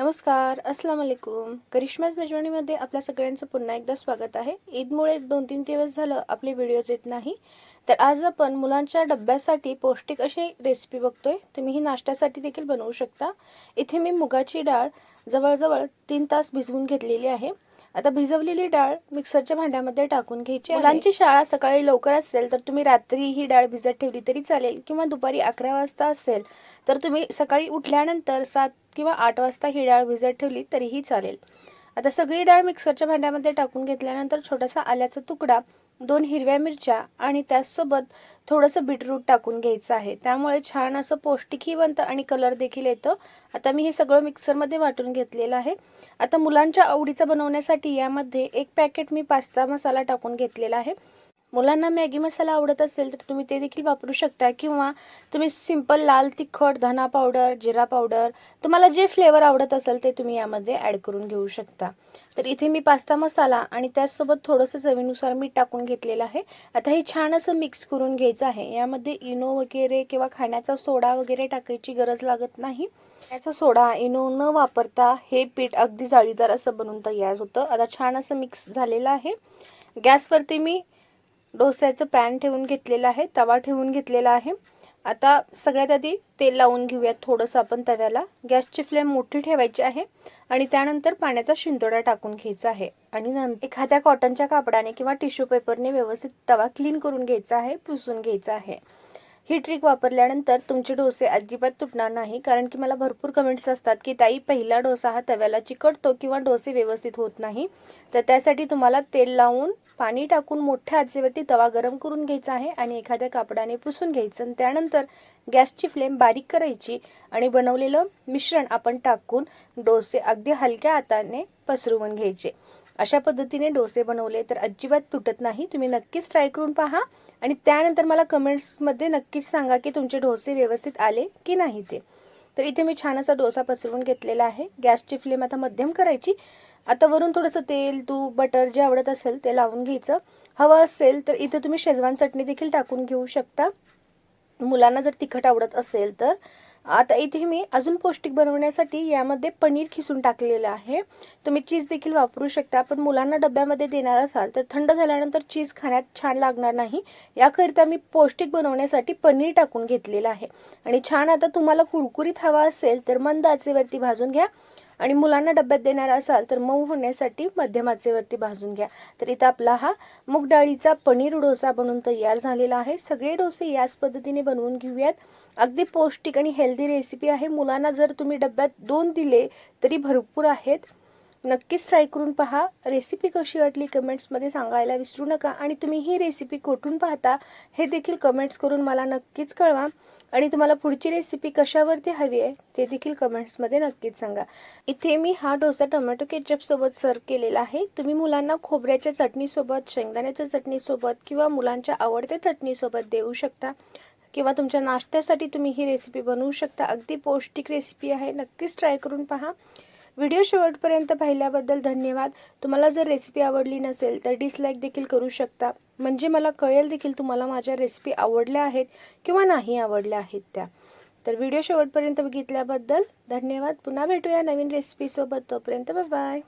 नमस्कार अस्सलाम वालेकुम करिश्माज मेजवानीमध्ये आपल्या सगळ्यांचं पुन्हा एकदा स्वागत आहे. ईदमुळे दोन तीन दिवस झालं आपले व्हिडिओज येत नाही. तर आज आपण मुलांच्या डब्यासाठी पौष्टिक अशी रेसिपी बघतोय. तुम्ही ही नाश्त्यासाठी देखील बनवू शकता. इथे मी मुगाची डाळ जवळजवळ तीन तास भिजवून घेतलेली आहे. आता भिजवलेली डाळ मिक्सरच्या भांड्यामध्ये टाकून घ्यायची मुलांची शाळा सकाळी लवकर असेल तर तुम्ही रात्री ही डाळ भिजत ठेवली तरी चालेल किंवा दुपारी अकरा वाजता असेल तर तुम्ही सकाळी उठल्यानंतर सात किंवा आठ वाजता ही डाळ भिजत ठेवली तरीही चालेल. आता सगळी डाळ मिक्सरच्या भांड्यामध्ये टाकून घेतल्यानंतर छोटासा आल्याचा तुकडा दोन हिरव्या मिरच्या आणि त्याचसोबत थोडंसं बीटरूट टाकून घ्यायचं आहे. त्यामुळे छान असं पौष्टिकही बनतं आणि कलर देखील येतं. आता मी हे सगळं मिक्सरमध्ये वाटून घेतलेलं आहे. आता मुलांच्या आवडीचं बनवण्यासाठी यामध्ये एक पॅकेट मी पास्ता मसाला टाकून घेतलेला आहे. मुलांना मॅगी मसाला आवडत असेल तर तुम्ही ते देखील वापरू शकता. किंवा तुम्ही सिंपल लाल तिखट धना पावडर जिरा पावडर तुम्हाला जे फ्लेवर आवडत असेल ते तुम्ही यामध्ये ॲड करून घेऊ शकता. तर इथे मी पास्ता मसाला आणि त्याचसोबत थोडंसं चवीनुसार मीठ टाकून घेतलेलं आहे. आता हे छान असं मिक्स करून घ्यायचं आहे. यामध्ये इनो वगैरे किंवा खाण्याचा सोडा वगैरे टाकायची गरज लागत नाही. याचा सोडा इनो न वापरता हे पीठ अगदी जाळीदार असं बनवून तयार होतं. आता छान असं मिक्स झालेलं आहे. गॅसवरती मी डोस्याचं पॅन ठेवून घेतलेलं आहे तवा ठेवून घेतलेला आहे. आता सगळ्यात आधी तेल लावून घेऊयात थोडंसं आपण तव्याला. गॅसची फ्लेम मोठी ठेवायची आहे आणि त्यानंतर पाण्याचा शिंतोडा टाकून घ्यायचा आहे. आणि नंतर एखाद्या कॉटनच्या कापडाने किंवा टिश्यू पेपरने व्यवस्थित तवा क्लीन करून घ्यायचा आहे पुसून घ्यायचा आहे. ही ट्रिक वापरल्यानंतर तुमचे डोसे अजिबात तुटणार नाही. कारण की मला भरपूर कमेंट्स असतात की ताई पहिला डोसा हा तव्याला चिकटतो किंवा डोसे व्यवस्थित होत नाही. तर त्यासाठी तुम्हाला तेल लावून पाणी टाकून मोठ्या आचेवरती तवा गरम करून घ्यायचा आहे आणि एखाद्या कापडाने पुसून घ्यायचं. आणि त्यानंतर गॅसची फ्लेम बारीक करायची आणि बनवलेलं मिश्रण आपण टाकून डोसे अगदी हलक्या हाताने पसरवून घ्यायचे. अशा पद्धतीने डोसे बनवले तर अजिबात तुटत नाही. तुम्ही नक्कीच ट्राय करून पहा. आणि त्यानंतर मला कमेंट्समध्ये नक्कीच सांगा की तुमचे डोसे व्यवस्थित आले की नाही ते. तर इथे मी छान असा डोसा पसरवून घेतलेला आहे. गॅसची फ्लेम आता मध्यम करायची. आता वरून थोडंसं तेल तूप बटर जे आवडत असेल ते लावून घ्यायचं. हवं असेल तर इथे तुम्ही शेजवान चटणी देखील टाकून घेऊ शकता. मुलांना जर तिखट आवडत असेल तर आता इथे मी अजून पौष्टिक बनवण्यासाठी यामध्ये पनीर खिसून टाकलेलं आहे. तुम्ही चीज देखील वापरू शकता. पण मुलांना डब्यामध्ये देणार असाल तर थंड झाल्यानंतर चीज खाण्यात छान लागणार नाही. याकरिता मी पौष्टिक बनवण्यासाठी पनीर टाकून घेतलेलं आहे. आणि छान आता तुम्हाला कुरकुरीत हवा असेल तर मंद आचेवरती भाजून घ्या. आणि मुलांना डब्यात देणार असाल तर मऊ होण्यासाठी मध्यमाचेवरती भाजून घ्या. तर इथं आपला हा मूग डाळीचा पनीर डोसा बनून तयार झालेला आहे. सगळे डोसे याच पद्धतीने बनवून घेऊयात. अगदी पौष्टिक आणि हेल्दी रेसिपी आहे. मुलांना जर तुम्ही डब्यात दोन दिले तरी भरपूर आहेत. नक्कीच ट्राय करून पहा. रेसिपी कशी वाटली कमेंट्समध्ये सांगायला विसरू नका. आणि तुम्ही ही रेसिपी कुठून पाहता हे देखील कमेंट्स करून मला नक्कीच कळवा. आणि तुम्हाला पुढची रेसिपी कशावरती हवी आहे ते देखील कमेंट्समध्ये नक्कीच सांगा. इथे मी हा डोसा टोमॅटो केचपसोबत सर्व केलेला आहे. तुम्ही मुलांना खोबऱ्याच्या चटणीसोबत शेंगदाण्याच्या चटणीसोबत किंवा मुलांच्या आवडत्या चटणीसोबत देऊ शकता. किंवा तुमच्या नाश्त्यासाठी तुम्ही ही रेसिपी बनवू शकता. अगदी पौष्टिक रेसिपी आहे. नक्कीच ट्राय करून पहा. व्हिडिओ शेवटपर्यंत पाहिल्याबद्दल धन्यवाद. तुम्हाला जर रेसिपी आवडली नसेल तर डिसलाईक देखील करू शकता. म्हणजे मला कळेल देखील तुम्हाला माझ्या रेसिपी आवडल्या आहेत किंवा नाही आवडल्या आहेत त्या. तर व्हिडिओ शेवटपर्यंत बघितल्याबद्दल धन्यवाद. पुन्हा भेटूया नवीन रेसिपीसोबत तोपर्यंत बाय